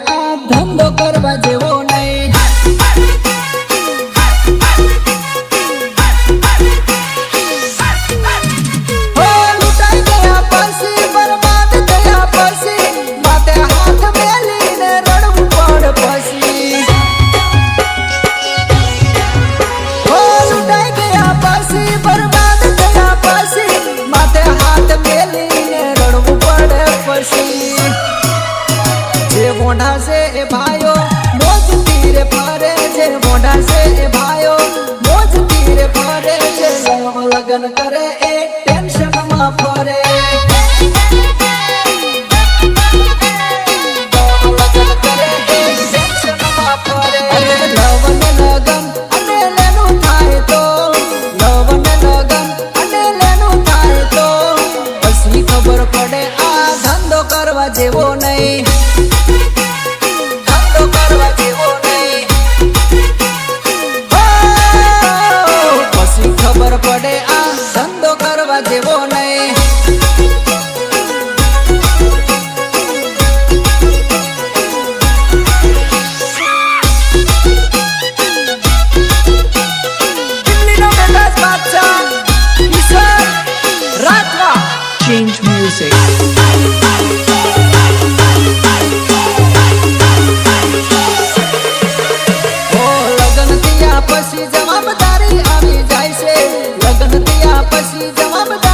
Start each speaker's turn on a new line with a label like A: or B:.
A: આ ધંધો કરવા જેવો નહીં મોઢા છે એ ભાઈઓ, મોજ તીરે ફરે છે, મોઢા છે એ ભાઈઓ, મોજ તીરે ફરે છે, લગન કરે એ ટેન્શનમાં ફરે. જેવો લગન ખબર પડે આ ધંધો કરવા જેવો પછી જવાબદારી